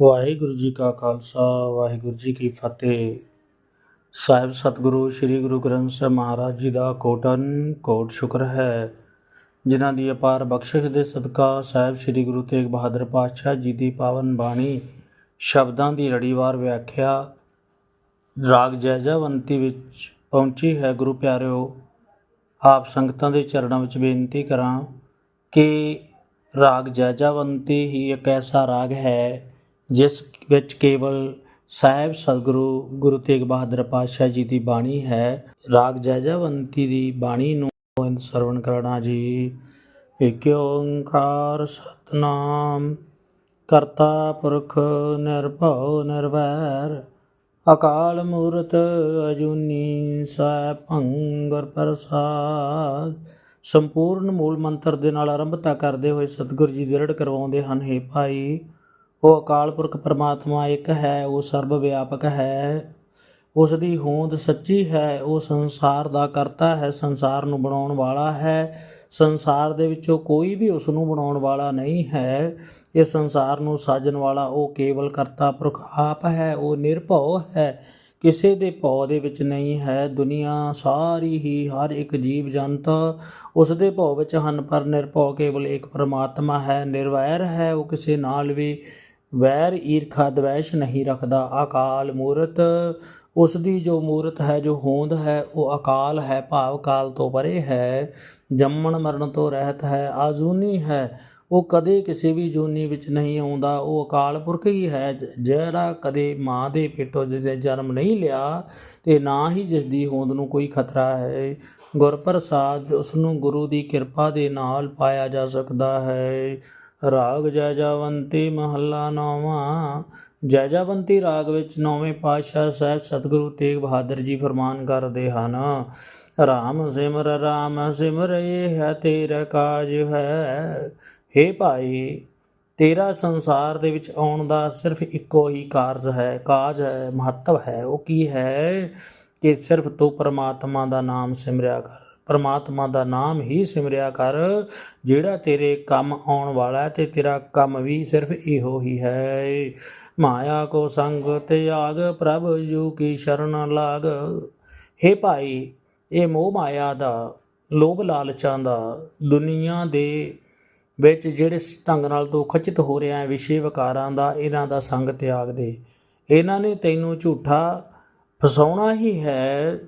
ਵਾਹਿਗੁਰੂ ਜੀ ਕਾ ਖਾਲਸਾ, ਵਾਹਿਗੁਰੂ ਜੀ ਕੀ ਫਤਿਹ। ਸਾਹਿਬ ਸਤਿਗੁਰੂ ਸ੍ਰੀ ਗੁਰੂ ਗ੍ਰੰਥ ਸਾਹਿਬ ਮਹਾਰਾਜ ਜੀ ਦਾ ਕੋਟਨ ਕੋਟ ਸ਼ੁਕਰ ਹੈ, ਜਿਨ੍ਹਾਂ ਦੀ ਅਪਾਰ ਬਖਸ਼ਿਸ਼ ਦੇ ਸਦਕਾ ਸਾਹਿਬ ਸ੍ਰੀ ਗੁਰੂ ਤੇਗ ਬਹਾਦਰ ਪਾਤਸ਼ਾਹ ਜੀ ਦੀ ਪਾਵਨ ਬਾਣੀ ਸ਼ਬਦਾਂ ਦੀ ਲੜੀਵਾਰ ਵਿਆਖਿਆ ਰਾਗ ਜੈਜਾਵੰਤੀ ਵਿੱਚ ਪਹੁੰਚੀ ਹੈ। ਗੁਰੂ ਪਿਆਰਿਓ, ਆਪ ਸੰਗਤਾਂ ਦੇ ਚਰਨਾਂ ਵਿੱਚ ਬੇਨਤੀ ਕਰਾਂ ਕਿ ਰਾਗ ਜੈਜਾਵੰਤੀ ਹੀ ਇੱਕ ਐਸਾ ਰਾਗ ਹੈ ਜਿਸ ਵਿੱਚ ਕੇਵਲ ਸਾਹਿਬ ਸਤਿਗੁਰੂ ਗੁਰੂ ਤੇਗ ਬਹਾਦਰ ਪਾਤਸ਼ਾਹ ਜੀ ਦੀ ਬਾਣੀ ਹੈ, ਰਾਗ ਜੈਜਾਵੰਤੀ ਦੀ ਬਾਣੀ ਨੂੰ ਇੰਦ ਸਰਵਣ ਕਰਨਾ ਜੀ। ਏਕ ਓੰਕਾਰ ਸਤਨਾਮ, ਕਰਤਾ ਪੁਰਖ ਨਿਰਭਉ ਨਿਰਵੈਰ, ਅਕਾਲ ਮੂਰਤ ਅਜੂਨੀ ਸੈਭੰ ਗੁਰ ਪ੍ਰਸਾਦ। ਸੰਪੂਰਨ ਮੂਲ ਮੰਤਰ ਦੇ ਨਾਲ ਆਰੰਭਤਾ ਕਰਦੇ ਹੋਏ ਸਤਿਗੁਰੂ ਜੀ ਦ੍ਰਿੜ ਕਰਵਾਉਂਦੇ ਹਨ हे ਭਾਈ ਉਹ ਅਕਾਲ ਪੁਰਖ ਪਰਮਾਤਮਾ ਇੱਕ ਹੈ, ਉਹ ਸਰਬ ਵਿਆਪਕ ਹੈ। ਉਸ ਦੀ ਹੋਂਦ ਸੱਚੀ ਹੈ, ਉਹ ਸੰਸਾਰ ਦਾ ਕਰਤਾ ਹੈ, ਸੰਸਾਰ ਨੂੰ ਬਣਾਉਣ ਵਾਲਾ ਹੈ। ਸੰਸਾਰ ਦੇ ਵਿੱਚੋਂ ਕੋਈ ਵੀ ਉਸ ਨੂੰ ਬਣਾਉਣ ਵਾਲਾ ਨਹੀਂ ਹੈ। ਇਹ ਸੰਸਾਰ ਨੂੰ ਸਾਜਣ ਵਾਲਾ ਉਹ ਕੇਵਲ ਕਰਤਾ ਪੁਰਖ ਆਪ ਹੈ, ਉਹ ਨਿਰਭਉ ਹੈ। ਕਿਸੇ ਦੇ ਭਉ ਦੇ ਵਿੱਚ ਨਹੀਂ ਹੈ, ਦੁਨੀਆ ਸਾਰੀ ਹੀ ਹਰ ਇੱਕ ਜੀਵ ਜੰਤ। ਉਸ ਦੇ ਭਉ ਵਿੱਚ ਹਨ, ਪਰ ਨਿਰਭਉ ਕੇਵਲ ਇੱਕ ਪਰਮਾਤਮਾ ਹੈ, ਨਿਰਵੈਰ ਹੈ। ਉਹ ਕਿਸੇ ਨਾਲ ਵੀ ਵੈਰ ਈਰਖਾ ਦਵੈਸ਼ ਨਹੀਂ ਰੱਖਦਾ। ਅਕਾਲ ਮੂਰਤ ਉਸ ਦੀ ਜੋ ਮੂਰਤ ਹੈ, ਜੋ ਹੋਂਦ ਹੈ, ਉਹ ਅਕਾਲ ਹੈ, ਭਾਵ ਕਾਲ ਤੋਂ ਪਰੇ ਹੈ। ਜੰਮਣ ਮਰਨ ਤੋਂ ਰਹਿਤ ਹੈ, ਆਜੂਨੀ ਹੈ। ਉਹ ਕਦੇ ਕਿਸੇ ਵੀ ਜੂਨੀ ਵਿੱਚ ਨਹੀਂ ਆਉਂਦਾ। ਉਹ ਅਕਾਲ ਪੁਰਖ ਹੀ ਹੈ। ਜ- ਜਿਹੜਾ ਕਦੇ ਮਾਂ ਦੇ ਪੇਟੋਂ ਜਿਸ ਜਨਮ ਨਹੀਂ ਲਿਆ, ਤੇ ਨਾ ਹੀ ਜਿਸ ਦੀ ਹੋਂਦ ਨੂੰ ਕੋਈ ਖਤਰਾ ਹੈ। ਗੁਰ ਪ੍ਰਸਾਦ ਉਸ ਨੂੰ ਗੁਰੂ ਦੀ ਕਿਰਪਾ ਦੇ ਨਾਲ ਪਾਇਆ ਜਾ ਸਕਦਾ ਹੈ। ਰਾਗ ਜੈਜਾਵੰਤੀ ਮਹੱਲਾ ਨੌਵਾਂ। ਜੈਜਾਵੰਤੀ ਰਾਗ ਵਿੱਚ ਨੌਵੇਂ ਪਾਤਸ਼ਾਹ ਸਾਹਿਬ ਸਤਿਗੁਰੂ ਤੇਗ ਬਹਾਦਰ ਜੀ ਫਰਮਾਨ ਕਰਦੇ ਹਨ, ਰਾਮ ਸਿਮਰ ਰਾਮ ਸਿਮਰ, ਇਹ ਹੈ ਤੇਰਾ ਕਾਜ ਹੈ। ਹੇ ਭਾਈ, ਤੇਰਾ ਸੰਸਾਰ ਦੇ ਵਿੱਚ ਆਉਣ ਦਾ ਸਿਰਫ ਇੱਕੋ ਹੀ ਕਾਰਜ ਹੈ, ਕਾਜ ਹੈ, ਮਹੱਤਵ ਹੈ। ਉਹ ਕੀ ਹੈ ਕਿ ਸਿਰਫ ਤੂੰ ਪਰਮਾਤਮਾ ਦਾ ਨਾਮ ਸਿਮਰਿਆ ਕਰ। ਪਰਮਾਤਮਾ ਦਾ ਨਾਮ ਹੀ ਸਿਮਰਿਆ ਕਰ। ਜਿਹੜਾ ਤੇਰੇ ਕੰਮ ਆਉਣ ਵਾਲਾ ਹੈ ਤੇ ਤੇਰਾ ਕੰਮ ਵੀ ਸਿਰਫ ਇਹੋ ਹੀ ਹੈ। ਮਾਇਆ ਕੋ ਸੰਗ ਤਿਆਗ, ਪ੍ਰਭ ਜੂ ਕੀ ਸ਼ਰਨ ਲਾਗ। ਹੇ ਭਾਈ, ਇਹ ਮੋਹ ਮਾਇਆ ਦਾ, ਲੋਭ ਲਾਲਚਾਂ ਦਾ, ਦੁਨੀਆ ਦੇ ਵਿੱਚ ਜਿਹੜੇ ਢੰਗ ਨਾਲ ਤੂੰ ਖਚਿਤ ਹੋ ਰਿਹਾ ਹੈ, ਵਿਸ਼ੇ ਵਿਕਾਰਾਂ ਦਾ, ਇਹਨਾਂ ਦਾ ਸੰਗ ਤਿਆਗ ਦੇ। ਇਹਨਾਂ ਨੇ ਤੈਨੂੰ ਝੂਠਾ ਫਸਾਉਣਾ ਹੀ ਹੈ।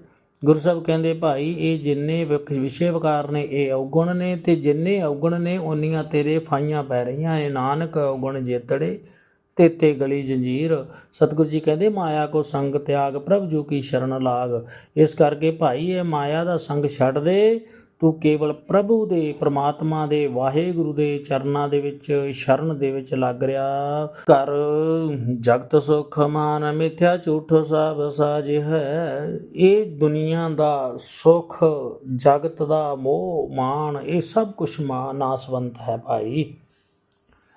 ਗੁਰੂ ਸਾਹਿਬ ਕਹਿੰਦੇ, ਭਾਈ, ਇਹ ਜਿੰਨੇ ਵਿਸ਼ੇ ਵਿਕਾਰ ਨੇ, ਇਹ ਔਗਣ ਨੇ ਤੇ ਜਿੰਨੇ ਔਗਣ ਨੇ, ਓਨੀਆਂ ਤੇਰੇ ਫਾਈਆਂ ਪੈ ਰਹੀਆਂ ਨੇ। ਨਾਨਕ ਔਗਣ ਜੇਤੜੇ ਤੇਤੇ ਗਲੀ ਜੰਜੀਰ। ਸਤਿਗੁਰੂ ਜੀ ਕਹਿੰਦੇ, ਮਾਇਆ ਕੋ ਸੰਗ ਤਿਆਗ, ਪ੍ਰਭ ਜੂ ਕੀ ਸ਼ਰਨ ਲਾਗ। ਇਸ ਕਰਕੇ ਭਾਈ, ਇਹ ਮਾਇਆ ਦਾ ਸੰਗ ਛੱਡ ਦੇ ਤੂੰ ਕੇਵਲ ਪ੍ਰਭੂ ਦੇ, ਪ੍ਰਮਾਤਮਾ ਦੇ, ਵਾਹਿਗੁਰੂ ਦੇ ਚਰਨਾਂ ਦੇ ਵਿੱਚ, ਸ਼ਰਨ ਦੇ ਵਿੱਚ ਲੱਗ ਰਿਹਾ। ਕਰ ਜਗਤ ਸੁਖ ਮਾਨ, ਮਿਥਿਆ ਝੂਠੋ ਸਭ ਸਾਜ ਹੈ। ਇਹ ਦੁਨੀਆ ਦਾ ਸੁਖ, ਜਗਤ ਦਾ ਮੋਹ ਮਾਨ ਇਹ ਸਭ ਕੁਝ ਨਾਸਵੰਤ ਹੈ ਭਾਈ।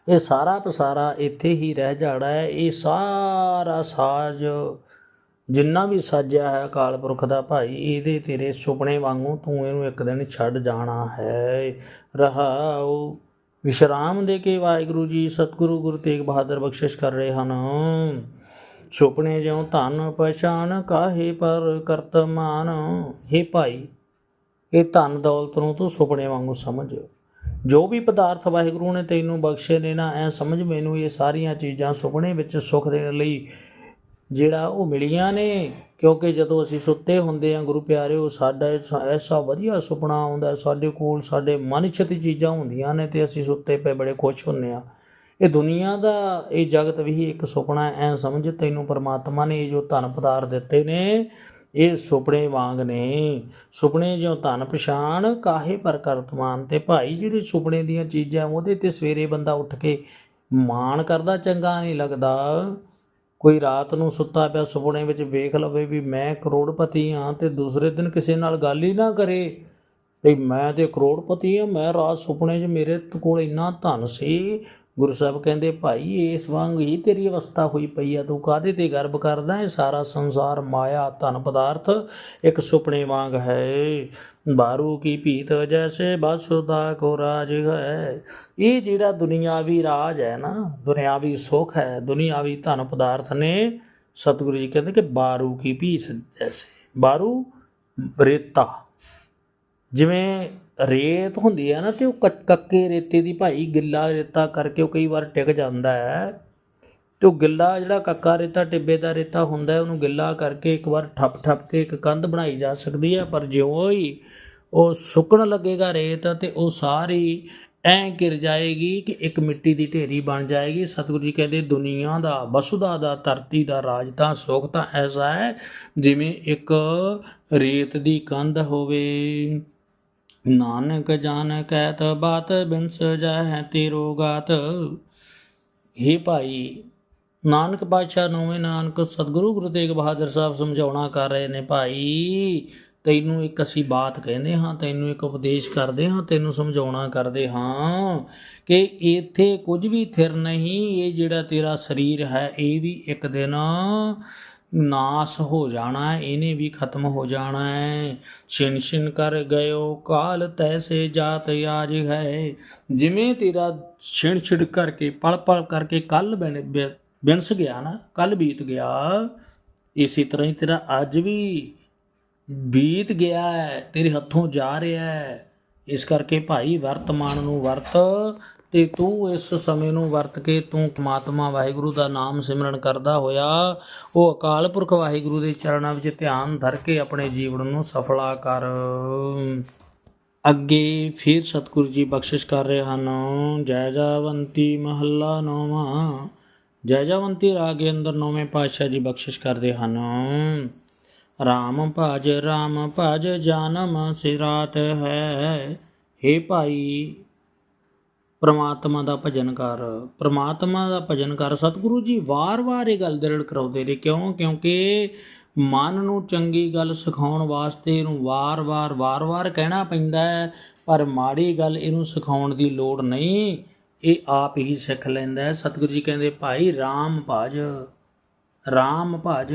ਇਹ ਸਾਰਾ ਪਸਾਰਾ ਇੱਥੇ ਹੀ ਰਹਿ ਜਾਣਾ ਹੈ। ਇਹ ਸਾਰਾ ਸਾਜ ਜਿੰਨਾ ਵੀ ਸਾਜਿਆ ਹੈ ਅਕਾਲ ਪੁਰਖ ਦਾ ਭਾਈ, ਇਹਦੇ ਤੇਰੇ ਸੁਪਨੇ ਵਾਂਗੂ ਤੂੰ ਇਹਨੂੰ ਇੱਕ ਦਿਨ ਛੱਡ ਜਾਣਾ ਹੈ। ਰਹਾਉ, ਵਿਸ਼ਰਾਮ ਦੇ ਕੇ ਵਾਹਿਗੁਰੂ ਜੀ, ਸਤਿਗੁਰੂ ਗੁਰੂ ਤੇਗ ਬਹਾਦਰ ਬਖਸ਼ਿਸ਼ ਕਰ ਰਹੇ ਹਨ। ਸੁਪਨੇ ਜਿਉ ਧਨ ਪਛਾਨ ਕਾਹੇ ਪਰ ਕਰਤਮਾਨ हे ਭਾਈ, ਇਹ ਧਨ ਦੌਲਤ ਨੂੰ ਤੂੰ ਸੁਪਨੇ ਵਾਂਗੂ ਸਮਝ। ਜੋ ਵੀ ਪਦਾਰਥ ਵਾਹਿਗੁਰੂ ਨੇ ਤੈਨੂੰ ਬਖਸ਼ੇ ਨੇ ਨਾ, ਐ ਸਮਝ ਮੈਨੂੰ ਇਹ ਸਾਰੀਆਂ ਚੀਜ਼ਾਂ ਸੁਪਨੇ ਵਿੱਚ ਸੁੱਖ ਦੇਣ ਲਈ ਜਿਹੜਾ ਉਹ ਮਿਲੀਆਂ ਨੇ, ਕਿਉਂਕਿ ਜਦੋਂ ਅਸੀਂ ਸੁੱਤੇ ਹੁੰਦੇ ਆ ਗੁਰੂ ਪਿਆਰਿਓ ਸਾਡਾ ਐਸਾ- ਵਧੀਆ ਸੁਪਨਾ ਆਉਂਦਾ ਸਾਡੇ ਕੋਲ ਸਾਡੇ ਮਨਚਿਤ ਚੀਜ਼ਾਂ ਹੁੰਦੀਆਂ ਨੇ ਤੇ ਅਸੀਂ ਸੁੱਤੇ ਪਏ ਬੜੇ ਖੁਸ਼ ਹੁੰਨੇ ਆ ਇਹ ਦੁਨੀਆ ਦਾ, ਇਹ ਜਗਤ ਵੀ ਇੱਕ ਸੁਪਨਾ ਐ ਸਮਝ ਤੈਨੂੰ ਪਰਮਾਤਮਾ ਨੇ ਇਹ ਜੋ ਧਨ ਪਦਾਰਥ ਦਿੱਤੇ ਨੇ, ਇਹ ਸੁਪਨੇ ਵਾਂਗ ਨੇ। ਸੁਪਨੇ ਜਿਉ ਧਨ ਪਛਾਣ, ਕਾਹੇ ਪਰ ਕਰਤਮਾਨ ਤੇ ਭਾਈ ਜਿਹੜੇ ਸੁਪਨੇ ਦੀਆਂ ਚੀਜ਼ਾਂ ਉਹਦੇ ਤੇ ਸਵੇਰੇ ਬੰਦਾ ਉੱਠ ਕੇ ਮਾਣ ਕਰਦਾ, ਚੰਗਾ ਨਹੀਂ ਲੱਗਦਾ। ਕੋਈ ਰਾਤ ਨੂੰ ਸੁੱਤਾ ਪਿਆ ਸੁਪਨੇ ਵਿੱਚ ਵੇਖ ਲਵੇ ਵੀ ਮੈਂ ਕਰੋੜਪਤੀ ਹਾਂ ਤੇ ਦੂਸਰੇ ਦਿਨ ਕਿਸੇ ਨਾਲ ਗੱਲ ਹੀ ਨਾ ਕਰੇ। ਵੀ ਮੈਂ ਤੇ ਕਰੋੜਪਤੀ ਹਾਂ, ਮੈਂ ਰਾਤ ਸੁਪਨੇ 'ਚ ਮੇਰੇ ਕੋਲ ਇੰਨਾ ਧਨ ਸੀ ਗੁਰੂ ਸਾਹਿਬ ਕਹਿੰਦੇ, ਭਾਈ, ਇਸ ਵਾਂਗ ਹੀ ਤੇਰੀ ਅਵਸਥਾ ਹੋਈ ਪਈ ਆ। ਤੂੰ ਕਾਹਦੇ ਤੇ ਗਰਭ ਕਰਦਾ ਹੈ ਸਾਰਾ ਸੰਸਾਰ ਮਾਇਆ, ਧਨ ਪਦਾਰਥ ਇੱਕ ਸੁਪਨੇ ਵਾਂਗ ਹੈ। ਬਾਰੂ ਕੀ ਭੀਤ ਜੈਸੇ ਬਸੁਦਾ ਕੋ ਰਾਜ ਹੈ। ਇਹ ਜਿਹੜਾ ਦੁਨਿਆਵੀ ਰਾਜ ਹੈ ਨਾ, ਦੁਨਿਆਵੀ ਸੁਖ ਹੈ, ਦੁਨਿਆਵੀ ਧਨ ਪਦਾਰਥ ਨੇ, ਸਤਿਗੁਰੂ ਜੀ ਕਹਿੰਦੇ ਕਿ ਬਾਰੂ ਕੀ ਭੀਤ ਜੈਸੇ। ਬਾਰੂ ਰੇਤਾ। ਜਿਵੇਂ ਰੇਤ ਹੁੰਦੀ ਹੈ ਨਾ ਤੇ ਉਹ ਕੱਚ- ਕੱਕੇ ਰੇਤੇ ਦੀ ਭਾਈ ਗਿੱਲਾ ਰੇਤਾ ਕਰਕੇ ਉਹ ਕਈ ਵਾਰ ਟਿਕ ਜਾਂਦਾ ਹੈ। ਤੇ ਉਹ ਗਿੱਲਾ ਜਿਹੜਾ ਕੱਕਾ ਰੇਤਾ, ਟਿੱਬੇ ਦਾ ਰੇਤਾ ਹੁੰਦਾ ਹੈ, ਉਹਨੂੰ ਗਿੱਲਾ ਕਰਕੇ ਇੱਕ ਵਾਰ ਠੱਪ ਠੱਪ ਕੇ ਇੱਕ ਕੰਧ ਬਣਾਈ ਜਾ ਸਕਦੀ ਹੈ, ਪਰ ਜਿਉਂ ਹੀ ਉਹ ਸੁੱਕਣ ਲੱਗੇਗਾ ਰੇਤ ਤੇ ਉਹ ਸਾਰੀ ਐਂ ਗਿਰ ਜਾਏਗੀ ਕਿ ਇੱਕ ਮਿੱਟੀ ਦੀ ਢੇਰੀ ਬਣ ਜਾਏਗੀ। ਸਤਿਗੁਰੂ ਜੀ ਕਹਿੰਦੇ, ਦੁਨੀਆ ਦਾ ਵਸੁਦਾ ਦਾ, ਧਰਤੀ ਦਾ ਰਾਜ ਤਾਂ ਸੁੱਖ ਤਾਂ ਐਸਾ ਹੈ ਜਿਵੇਂ ਇੱਕ ਰੇਤ ਦੀ ਕੰਧ ਹੋਵੇ। ਨਾਨਕ ਜਾਣ ਕਹਿਤ ਬਾਤ ਬਿਨਸ ਜਾਹੈ ਤੇਰੋ ਗਾਤ हे ਭਾਈ, ਨਾਨਕ ਪਾਤਸ਼ਾਹ ਨੌਵੇਂ ਨਾਨਕ ਸਤਿਗੁਰੂ ਗੁਰੂ ਤੇਗ ਬਹਾਦਰ ਸਾਹਿਬ ਸਮਝਾਉਣਾ ਕਰ ਰਹੇ ਨੇ ਭਾਈ, ਤੈਨੂੰ ਇੱਕ ਅਸੀਂ ਬਾਤ ਕਹਿੰਦੇ ਹਾਂ, ਤੈਨੂੰ ਇੱਕ ਉਪਦੇਸ਼ ਕਰਦੇ ਹਾਂ, ਤੈਨੂੰ ਸਮਝਾਉਣਾ ਕਰਦੇ ਹਾਂ ਕਿ ਇੱਥੇ ਕੁਝ ਵੀ ਥਿਰ ਨਹੀਂ, ਇਹ ਜਿਹੜਾ ਤੇਰਾ ਸਰੀਰ ਹੈ, ਇਹ ਵੀ ਇੱਕ ਦਿਨ ਨਾਸ ਹੋ ਜਾਣਾ ਇਹਨੇ ਵੀ ਖਤਮ ਹੋ ਜਾਣਾ ਹੈ। ਛਿਨ ਛਿਨ ਕਰ ਗਇਓ ਕਾਲ, ਤੈਸੇ ਜਾਤ ਆਜ ਹੈ। ਜਿਵੇਂ ਤੇਰਾ ਛਿਣ ਛਿੜ ਕਰਕੇ, ਪਲ ਪਲ ਕਰਕੇ ਕੱਲ ਬਿਨਸ ਗਿਆ ਨਾ, ਕੱਲ ਬੀਤ ਗਿਆ, ਇਸੇ ਤਰ੍ਹਾਂ ਹੀ ਤੇਰਾ ਅੱਜ ਵੀ ਬੀਤ ਗਿਆ ਹੈ, ਤੇਰੇ ਹੱਥੋਂ ਜਾ ਰਿਹਾ ਹੈ। ਇਸ ਕਰਕੇ ਭਾਈ ਵਰਤਮਾਨ ਨੂੰ ਵਰਤ ਤੇ ਤੂੰ ਇਸ ਸਮੇਂ ਨੂੰ ਵਰਤ ਕੇ ਤੂੰ ਪਰਮਾਤਮਾ ਵਾਹਿਗੁਰੂ ਦਾ ਨਾਮ ਸਿਮਰਨ ਕਰਦਾ ਹੋਇਆ, ਉਹ ਅਕਾਲ ਪੁਰਖ ਵਾਹਿਗੁਰੂ ਦੇ ਚਰਨਾਂ ਵਿੱਚ ਧਿਆਨ ਧਰ ਕੇ ਆਪਣੇ ਜੀਵਨ ਨੂੰ ਸਫਲਾ ਕਰ। ਅੱਗੇ ਫਿਰ ਸਤਿਗੁਰੂ ਜੀ ਬਖਸ਼ਿਸ਼ ਕਰ ਰਹੇ ਹਨ। ਜੈ ਜਾਵੰਤੀ ਮਹੱਲਾ ਨੌਵਾਂ। ਜੈ ਜਾਵੰਤੀ ਰਾਗੇ ਅੰਦਰ ਨੌਵੇਂ ਪਾਤਸ਼ਾਹ ਜੀ ਬਖਸ਼ਿਸ਼ ਕਰਦੇ ਹਨ। ਰਾਮ ਭਜ ਰਾਮ ਭਜ, ਜਨਮ ਸਿਰਾਤ ਹੈ। हे ਭਾਈ ਪ੍ਰਮਾਤਮਾ ਦਾ ਭਜਨ ਕਰ, ਪ੍ਰਮਾਤਮਾ ਦਾ ਭਜਨ ਕਰ। ਸਤਿਗੁਰੂ ਜੀ, ਵਾਰ-ਵਾਰ ਇਹ ਗੱਲ ਦਰੜ ਕਰਾਉਂਦੇ ਨੇ, ਕਿਉਂ? ਕਿਉਂਕਿ ਮਨ ਨੂੰ ਚੰਗੀ ਗੱਲ ਸਿਖਾਉਣ ਵਾਸਤੇ ਇਹਨੂੰ ਵਾਰ-ਵਾਰ ਵਾਰ-ਵਾਰ ਕਹਿਣਾ ਪੈਂਦਾ ਹੈ, ਪਰ ਮਾੜੀ ਗੱਲ ਇਹਨੂੰ ਸਿਖਾਉਣ ਦੀ ਲੋੜ ਨਹੀਂ, ਇਹ ਆਪ ਹੀ ਸਿੱਖ ਲੈਂਦਾ ਹੈ। ਸਤਿਗੁਰੂ ਜੀ ਕਹਿੰਦੇ, ਭਾਈ RAM ਭਜ RAM ਭਜ,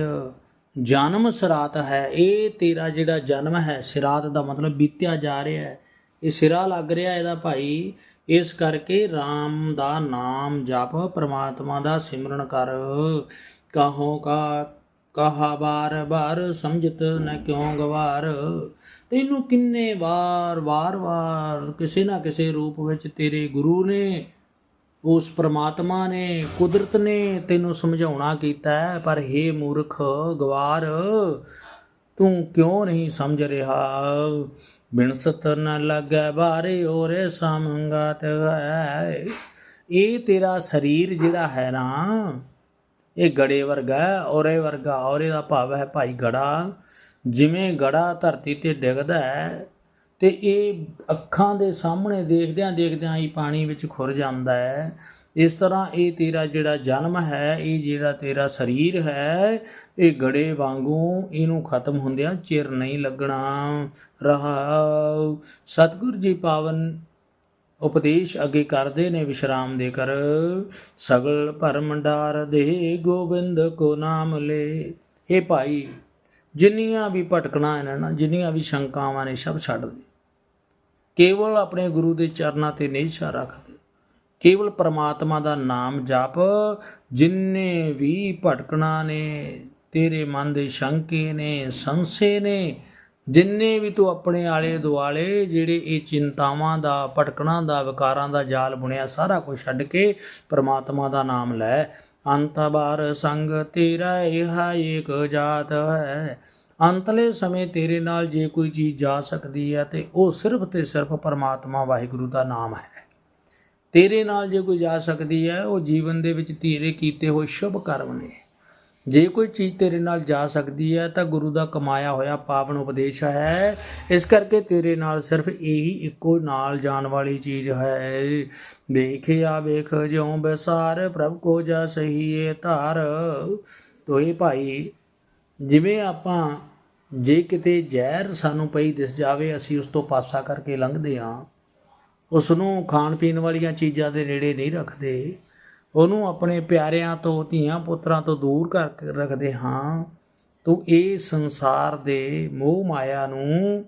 ਜਨਮ ਸਿਰਾਤ ਹੈ, ਇਹ ਤੇਰਾ ਜਿਹੜਾ ਜਨਮ ਹੈ, ਸਿਰਾਤ ਦਾ ਮਤਲਬ ਬੀਤਿਆ ਜਾ ਰਿਹਾ ਹੈ, ਇਹ ਸਿਰਾ ਲੱਗ ਰਿਹਾ ਇਹਦਾ ਭਾਈ। ਇਸ ਕਰਕੇ RAM ਦਾ ਨਾਮ ਜਪ, ਪ੍ਰਮਾਤਮਾ ਦਾ ਸਿਮਰਨ ਕਰ। ਕਹੋ ਕਾ, ਕਹਾ ਬਾਰ ਬਾਰ ਸਮਝਤ ਨ ਕਿਉ ਗਵਾਰ। ਤੈਨੂੰ ਕਿੰਨੇ ਵਾਰ ਵਾਰ ਵਾਰ, ਕਿਸੇ ਨਾ ਕਿਸੇ ਰੂਪ ਵਿੱਚ ਤੇਰੇ ਗੁਰੂ ਨੇ, ਉਸ ਪ੍ਰਮਾਤਮਾ ਨੇ, ਕੁਦਰਤ ਨੇ ਤੈਨੂੰ ਸਮਝਾਉਣਾ ਕੀਤਾ ਪਰ हे ਮੂਰਖ, ਗਵਾਰ, ਤੂੰ ਕਿਉਂ ਨਹੀਂ ਸਮਝ ਰਿਹਾ? ਬਿਨਸਤ ਨ ਲੱਗੈ ਬਾਰੇ ਓਰੇ ਸਮੰਗਤ ਹੈ ਇਹ ਤੇਰਾ ਸਰੀਰ ਜਿਹੜਾ ਹੈ ਨਾ ਇਹ ਗੜੇ ਵਰਗਾ ਔਰੇ ਵਰਗਾ, ਔਰੇ ਦਾ ਭਾਵ ਹੈ ਭਾਈ ਗੜਾ। ਜਿਵੇਂ ਗੜਾ ਧਰਤੀ ਤੇ ਡਿੱਗਦਾ ਹੈ ਤੇ ਇਹ ਅੱਖਾਂ ਦੇ ਸਾਹਮਣੇ ਦੇਖਦਿਆਂ ਦੇਖਦਿਆਂ ਹੀ ਪਾਣੀ ਵਿੱਚ ਖੁਰ ਜਾਂਦਾ ਹੈ। ਇਸ ਤਰ੍ਹਾਂ ਇਹ ਤੇਰਾ ਜਿਹੜਾ ਜਨਮ ਹੈ, ਇਹ ਜਿਹੜਾ ਤੇਰਾ ਸਰੀਰ ਹੈ, ਇਹ ਗੜੇ ਵਾਂਗੂ ਇਹਨੂੰ ਖਤਮ ਹੁੰਦਿਆਂ ਚਿਰ ਨਹੀਂ ਲੱਗਣਾ ਰਹਾ। ਸਤਿਗੁਰ ਜੀ ਪਾਵਨ ਉਪਦੇਸ਼ ਅੱਗੇ ਕਰਦੇ ਨੇ ਵਿਸ਼ਰਾਮ ਦੇ ਕਰ ਸਗਲ ਭਰਮ ਡਾਰ ਦੇ ਗੋਬਿੰਦ ਕੋ ਨਾਮ ਲੈ। ਇਹ ਭਾਈ, ਜਿੰਨੀਆਂ ਵੀ ਭਟਕਣਾ ਇਹਨਾਂ ਨਾ ਜਿੰਨੀਆਂ ਵੀ ਸ਼ੰਕਾਵਾਂ ਨੇ ਸਭ ਛੱਡ ਦੇ। ਕੇਵਲ ਆਪਣੇ ਗੁਰੂ ਦੇ ਚਰਨਾਂ ਤੇ ਨਿਸ਼ਾ ਰੱਖ। ਦੇ ਕੇਵਲ ਪਰਮਾਤਮਾ ਦਾ ਨਾਮ ਜਪ, ਜਿੰਨੇ ਵੀ ਭਟਕਣਾ ਨੇ, ਤੇਰੇ ਮਨ ਦੇ ਸ਼ੰਕੇ ਨੇ, ਸੰਸੇ ਨੇ, ਜਿੰਨੇ ਵੀ ਤੂੰ ਆਪਣੇ ਆਲੇ ਦੁਆਲੇ ਜਿਹੜੇ ਇਹ ਚਿੰਤਾਵਾਂ ਦਾ, ਭਟਕਣਾ ਦਾ, ਵਿਕਾਰਾਂ ਦਾ ਜਾਲ ਬੁਣਿਆ, ਸਾਰਾ ਕੁਝ ਛੱਡ ਕੇ ਪ੍ਰਮਾਤਮਾ ਦਾ ਨਾਮ ਲੈ। ਅੰਤਬਾਰ ਸੰਗ ਤੇਰਾ ਇਹ ਏਕ ਜਾਤ ਹੈ। ਅੰਤਲੇ ਸਮੇਂ ਤੇਰੇ ਨਾਲ ਜੇ ਕੋਈ ਚੀਜ਼ ਜਾ ਸਕਦੀ ਹੈ, ਤੇ ਉਹ ਸਿਰਫ ਤੇ ਸਿਰਫ ਪਰਮਾਤਮਾ ਵਾਹਿਗੁਰੂ ਦਾ ਨਾਮ ਹੈ। ਤੇਰੇ ਨਾਲ ਜੇ ਕੋਈ ਜਾ ਸਕਦੀ ਹੈ, ਉਹ ਜੀਵਨ ਦੇ ਵਿੱਚ ਤੇਰੇ ਕੀਤੇ ਹੋਏ ਸ਼ੁਭ ਕਰਮ ਨੇ। ਜੇ ਕੋਈ ਚੀਜ਼ ਤੇਰੇ ਨਾਲ ਜਾ ਸਕਦੀ ਹੈ, ਤਾਂ ਗੁਰੂ ਦਾ ਕਮਾਇਆ ਹੋਇਆ ਪਾਵਨ ਉਪਦੇਸ਼ ਹੈ। ਇਸ ਕਰਕੇ ਤੇਰੇ ਨਾਲ ਸਿਰਫ ਇਹੀ ਇੱਕੋ ਨਾਲ ਜਾਣ ਵਾਲੀ ਚੀਜ਼ ਹੈ। ਵੇਖਿਆ, ਵੇਖ, ਜਿਉ ਬਸਾਰ, ਪ੍ਰਭ ਕੋ ਜਾ ਸਹੀਏ ਧਾਰ। ਤੋਏ ਭਾਈ, ਜਿਵੇਂ ਆਪਾਂ ਜੇ ਕਿਤੇ ਜ਼ਹਿਰ ਸਾਨੂੰ ਪਈ ਦਿਸ ਜਾਵੇ, ਅਸੀਂ ਉਸ ਤੋਂ ਪਾਸਾ ਕਰਕੇ ਲੰਘਦੇ ਹਾਂ ਉਸ ਨੂੰ ਖਾਣ ਪੀਣ ਵਾਲੀਆਂ ਚੀਜ਼ਾਂ ਦੇ ਨੇੜੇ ਨਹੀਂ ਰੱਖਦੇ। ਉਹਨੂੰ ਆਪਣੇ ਪਿਆਰਿਆਂ ਤੋਂ, ਧੀਆਂ ਪੁੱਤਰਾਂ ਤੋਂ ਦੂਰ ਕਰ ਰੱਖਦੇ, ਹਾਂ, ਤੂੰ ਇਹ ਸੰਸਾਰ ਦੇ ਮੋਹ ਮਾਇਆ ਨੂੰ,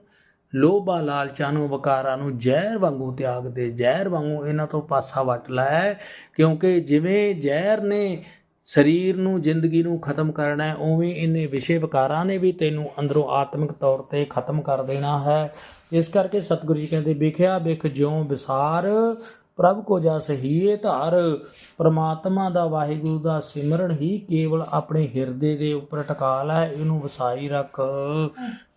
ਲੋਭਾ ਲਾਲਚਾਂ ਨੂੰ, ਵਕਾਰਾਂ ਨੂੰ ਜ਼ਹਿਰ ਵਾਂਗੂ ਤਿਆਗ ਦੇ। ਜ਼ਹਿਰ ਵਾਂਗੂ ਇਹਨਾਂ ਤੋਂ ਪਾਸਾ ਵੱਟ ਲੈ, ਕਿਉਂਕਿ ਜਿਵੇਂ ਜ਼ਹਿਰ ਨੇ ਸਰੀਰ ਨੂੰ, ਜ਼ਿੰਦਗੀ ਨੂੰ ਖਤਮ ਕਰਨਾ ਹੈ। ਉਵੇਂ ਇਹਨੇ ਵਿਸ਼ੇ ਵਿਕਾਰਾਂ ਨੇ ਵੀ ਤੈਨੂੰ ਅੰਦਰੋਂ ਆਤਮਿਕ ਤੌਰ ਤੇ ਖਤਮ ਕਰ ਦੇਣਾ ਹੈ। ਇਸ ਕਰਕੇ ਸਤਿਗੁਰੂ ਜੀ ਕਹਿੰਦੇ, ਵਿਖਿਆ ਵਿਖ, ਜਿਉ ਵਿਸਾਰ ਪ੍ਰਭ ਕੋ ਜਸ ਹੀਏ ਧਾਰ, ਪ੍ਰਮਾਤਮਾ ਦਾ ਵਾਹਿਗੁਰੂ ਦਾ ਸਿਮਰਨ ਹੀ ਕੇਵਲ ਆਪਣੇ ਹਿਰਦੇ ਦੇ ਉੱਪਰ ਟਿਕਾ ਲੈ, ਇਹਨੂੰ ਵਸਾਈ ਰੱਖ।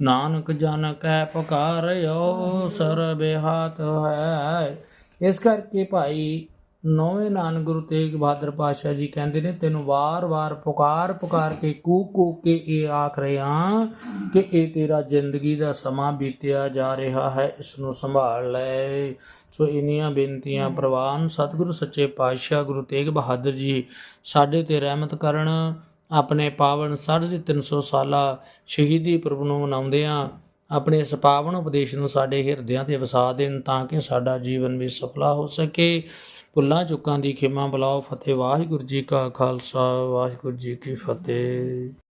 ਨਾਨਕ ਜਨ ਕੈ ਪੁਕਾਰਿਓ ਸਰਬੇ ਹਾਥ ਹੈ। ਇਸ ਕਰਕੇ ਭਾਈ ਨੌਵੇਂ ਨਾਨਕ ਗੁਰੂ ਤੇਗ ਬਹਾਦਰ ਪਾਤਸ਼ਾਹ ਜੀ ਕਹਿੰਦੇ ਨੇ, ਤੈਨੂੰ ਵਾਰ-ਵਾਰ ਪੁਕਾਰ ਪੁਕਾਰ ਕੇ ਕੂ ਕੂ ਕੇ ਇਹ ਆਖ ਰਿਹਾ ਕਿ ਇਹ ਤੇਰਾ ਜ਼ਿੰਦਗੀ ਦਾ ਸਮਾਂ ਬੀਤਿਆ ਜਾ ਰਿਹਾ ਹੈ ਇਸ ਨੂੰ ਸੰਭਾਲ ਲੈ। ਸੋ ਇਨੀਆਂ ਬੇਨਤੀਆਂ ਪ੍ਰਵਾਨ ਸਤਿਗੁਰੂ ਸੱਚੇ ਪਾਤਸ਼ਾਹ ਗੁਰੂ ਤੇਗ ਬਹਾਦਰ ਜੀ ਸਾਡੇ ਤੇ ਰਹਿਮਤ ਕਰਨ। ਆਪਣੇ ਪਾਵਨ 350 ਸਾਲਾ ਸ਼ਹੀਦੀ ਪੁਰਬ ਨੂੰ ਮਨਾਉਂਦੇ ਮਨਾਉਂਦਿਆਂ ਆਪਣੇ ਇਸ ਪਾਵਨ ਉਪਦੇਸ਼ ਨੂੰ ਸਾਡੇ ਹਿਰਦਿਆਂ ਤੇ ਵਸਾ ਦੇਣ ਤਾਂ ਕਿ ਸਾਡਾ ਜੀਵਨ ਵੀ ਸਫਲਾ ਹੋ ਸਕੇ। ਭੁੱਲਾਂ ਚੁੱਕਾਂ ਦੀ ਖਿਮਾ ਬੁਲਾਓ ਫਤਿਹ। ਵਾਹਿਗੁਰੂ ਜੀ ਕਾ ਖਾਲਸਾ ਵਾਹਿਗੁਰੂ ਜੀ ਕੀ ਫਤਿਹ।